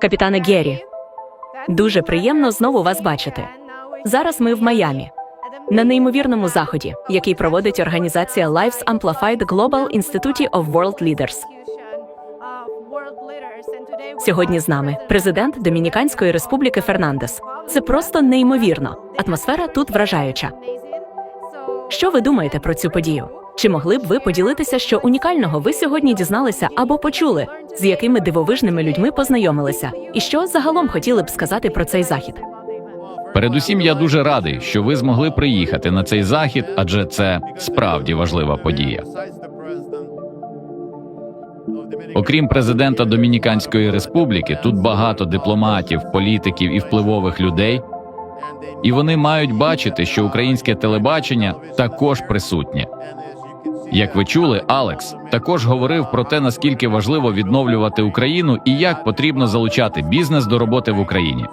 Капітане Геррі, дуже приємно знову вас бачити. Зараз ми в Майамі на неймовірному заході, який проводить організація Lives Amplified Global Institute of World Leaders. Сьогодні з нами президент Домініканської Республіки Фернандес. Це просто неймовірно. Атмосфера тут вражаюча. Що ви думаєте про цю подію? Чи могли б ви поділитися, що унікального ви сьогодні дізналися або почули, з якими дивовижними людьми познайомилися, і що загалом хотіли б сказати про цей захід? Передусім, я дуже радий, що ви змогли приїхати на цей захід, адже це справді важлива подія. Окрім президента Домініканської республіки, тут багато дипломатів, політиків і впливових людей, і вони мають бачити, що українське телебачення також присутнє. Як ви чули, Алекс також говорив про те, наскільки важливо відновлювати Україну і як потрібно залучати бізнес до роботи в Україні.